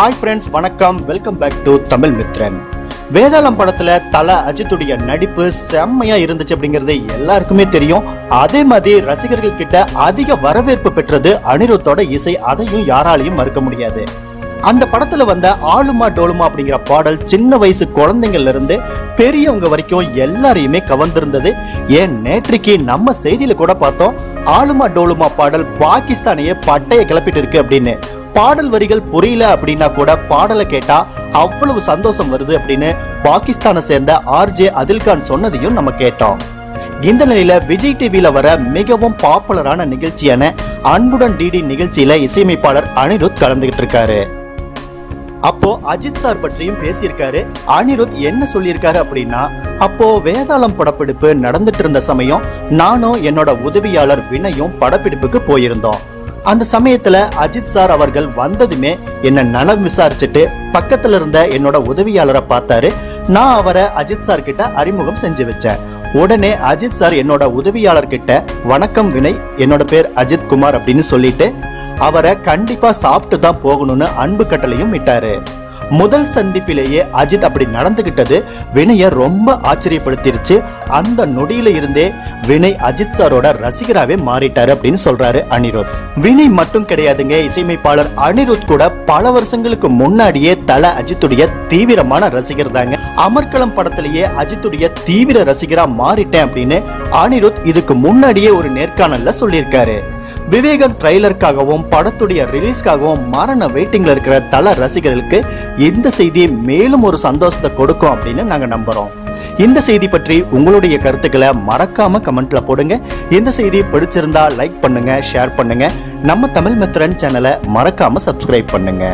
Hi friends வணக்கம். Welcome back to Tamil Mithran. Vedalam படத்துல தல அஜித்துடைய நடிப்பு செம்மையா இருந்துச்சு அப்படிங்கிறது எல்லாருக்குமே தெரியும். அதே மாதிரி ரசிகர்கள் கிட்ட அதிக வரவேற்பு பெற்றது அனிருத்தோட இசை. அதையும் யாராலையும் மறுக்க முடியாது. அந்த படத்துல வந்த ஆளுமா டோலுமா அப்படிங்கிற பாடல் சின்ன வயசு குழந்தைங்கள்ல இருந்து பெரியவங்க வரைக்கும் எல்லாரையுமே கவர்ந்திருந்தது. ஏன் நேற்றைக்கு நம்ம செய்தியில கூட பார்த்தோம். ஆளுமா டோலுமா பாடல் பாகிஸ்தானையே பட்டையை கிளப்பிட்டு இருக்கு அப்படின்னு. பாடல் வரிகள் புரியல அப்படின்னா கூட பாடலை கேட்டா அவ்வளவு சந்தோஷம் வருது அப்படின்னு பாகிஸ்தானை சேர்ந்த ஆர்ஜே அதில்கான் சொன்னதையும் நம்ம கேட்டோம். இந்த நிலையில விஜய் டிவியில வர மிகவும் பாப்புலரான நிகழ்ச்சியான அன்புடன் டிடி நிகழ்ச்சியில இசையமைப்பாளர் அனிருத் கலந்துகிட்டு இருக்காரு. அப்போ அஜித் சார் பற்றியும் பேசியிருக்காரு. அனிருத் என்ன சொல்லியிருக்காரு அப்படின்னா அப்போ வேதாளம் படப்பிடிப்பு நடந்துட்டு இருந்த சமயம் நானும் என்னோட உதவியாளர் வினயும் படப்பிடிப்புக்கு போயிருந்தோம். அந்த சமயத்துல அஜித் சார் அவர்கள் வந்ததுமே என்ன நலம் விசாரிச்சுட்டு பக்கத்துல இருந்த என்னோட உதவியாளரை பார்த்தாரு. நான் அவரை அஜித் சார் கிட்ட அறிமுகம் செஞ்சு வச்சேன். உடனே அஜித் சார் என்னோட உதவியாளர் கிட்ட வணக்கம் வினய் என்னோட பேர் அஜித் குமார் அப்படின்னு சொல்லிட்டு அவரை கண்டிப்பா சாப்பிட்டு தான் போகணும்னு அன்பு கட்டளையும் விட்டாரு முதல் சந்திப்பிலேயே அஜித் அப்படி நடந்துகிட்டது. வினய ரொம்ப ஆச்சரியப்படுத்திருச்சு. அந்த நொடியில இருந்தே வினய் அஜித் சாரோட ரசிகராவே மாறிட்டாரு அப்படின்னு சொல்றாரு அனிருத். வினய் மட்டும் கிடையாதுங்க இசையமைப்பாளர் அனிருத் கூட பல வருஷங்களுக்கு முன்னாடியே தல அஜித்துடைய தீவிரமான ரசிகர் தாங்க. அமர்கலம் படத்திலேயே அஜித்துடைய தீவிர ரசிகரா மாறிட்டேன் அப்படின்னு அனிருத் இதுக்கு முன்னாடியே ஒரு நேர்காணல்ல சொல்லியிருக்காரு. விவேகம் ட்ரைலருக்காகவும் படத்துடைய ரிலீஸ்க்காகவும் மரண வெயிட்டிங்ல இருக்கிற தல ரசிகர்களுக்கு இந்த செய்தி மேலும் ஒரு சந்தோஷத்தை கொடுக்கும் அப்படின்னு நாங்க நம்புறோம். இந்த செய்தி பற்றி உங்களுடைய கருத்துக்களை மறக்காம கமெண்ட்ல போடுங்க. இந்த செய்தி பிடிச்சிருந்தா லைக் பண்ணுங்க ஷேர் பண்ணுங்க. நம்ம தமிழ் மித்திரன் சேனலை மறக்காம சப்ஸ்கிரைப் பண்ணுங்க.